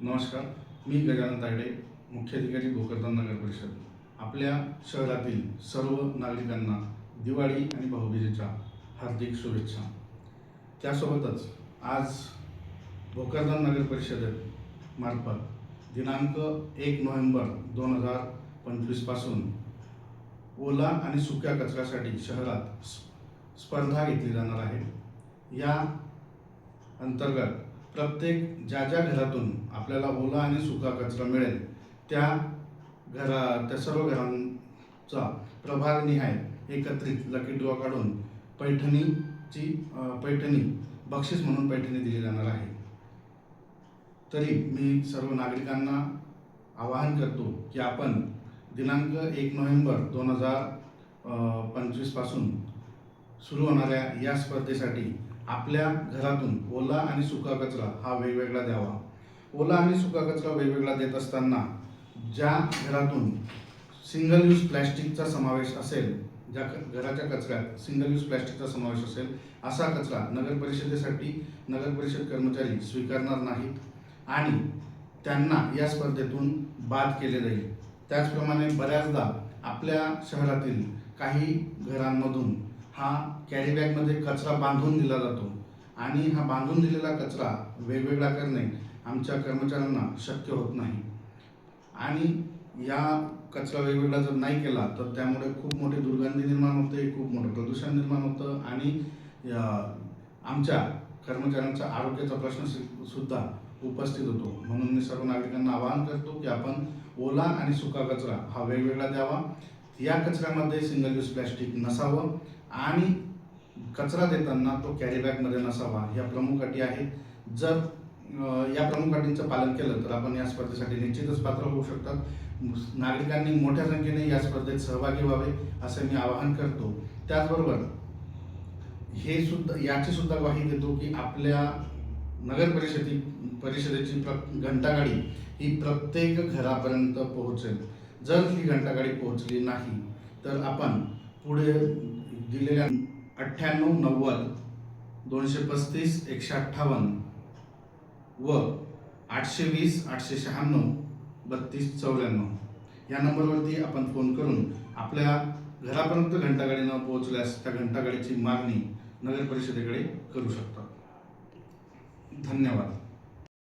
नमस्कार मी गजानन तायडे मुख्याधिकारी भोकरदन नगर परिषद. आपल्या शहरातील सर्व नागरिकांना दिवाळी आणि भाऊबीजेच्या हार्दिक शुभेच्छा. त्यासोबतच आज भोकरदन नगर परिषदेत मार्फत दिनांक एक नोव्हेंबर दोन हजार पंचवीसपासून ओला आणि सुक्या कचऱ्यासाठी शहरात स्पर्धा घेतली जाणार आहे. या अंतर्गत प्रत्येक ज्या ज्या घरातून आपल्याला ओला आणि सुका कचरा मिळेल त्या घरा त्या सर्व घरांचा प्रभागनिहाय एकत्रित लकी ड्रॉ काढून पैठणीची पैठणी बक्षीस म्हणून पैठणी दिली जाणार आहे. तरी मी सर्व नागरिकांना आवाहन करतो की आपण दिनांक एक नोव्हेंबर दोन हजार पंचवीसपासून सुरू होणाऱ्या या स्पर्धेसाठी आपल्या घरातून ओला आणि सुका कचरा हा वेगवेगळा द्यावा. ओला आणि सुका कचरा वेगवेगळा देत असताना ज्या घरातून सिंगल यूज प्लॅस्टिकचा समावेश असेल ज्या क- घराच्या कचऱ्यात सिंगल यूज प्लॅस्टिकचा समावेश असेल असा कचरा नगर परिषदेसाठी नगर परिषद कर्मचारी स्वीकारणार नाहीत आणि त्यांना या स्पर्धेतून बाद केले जाईल. त्याचप्रमाणे बऱ्याचदा आपल्या शहरातील काही घरांमधून हा कॅरीबॅगमध्ये कचरा बांधून दिला जातो. आणि हा बांधून दिलेला कचरा वेगवेगळा करणे आमच्या कर्मचाऱ्यांना शक्य होत नाही. आणि या कचरा वेगवेगळा जर नाही केला तर त्यामुळे खूप मोठी दुर्गंधी निर्माण होते खूप मोठं प्रदूषण निर्माण होतं आणि आमच्या कर्मचाऱ्यांचा आरोग्याचा प्रश्न सुद्धा उपस्थित होतो. म्हणून मी सर्व नागरिकांना आवाहन करतो की आपण ओला आणि सुका कचरा हा वेगवेगळा द्यावा. या कचऱ्यामध्ये सिंगल यूज प्लॅस्टिक नसावं आणि कचरा देताना तो कॅरीबॅगमध्ये नसावा या प्रमुख अटी आहेत. जर या प्रमुख अटींचं पालन केलं तर आपण या स्पर्धेसाठी निश्चितच पात्र होऊ शकतात. नागरिकांनी मोठ्या संख्येने या स्पर्धेत सहभागी व्हावे असे मी आवाहन करतो. त्याचबरोबर हे सुद्धा याची सुद्धा ग्वाही देतो की आपल्या नगर परिषदे परिषदेची प्र घंटागाडी ही प्रत्येक घरापर्यंत पोहोचेल. जर ही घंटागाडी पोहोचली नाही तर आपण पुढे दिलेल्या अठ्ठ्याण्णव नव्वद दोनशे पस्तीस एकशे अठ्ठावन्न व आठशे वीस आठशे शहाण्णव बत्तीस चौऱ्याण्णव या नंबरवरती आपण फोन करून आपल्या घरापर्यंत घंटागाडी न पोहोचल्यास त्या घंटागाडीची मागणी नगर परिषदेकडे करू शकता. धन्यवाद.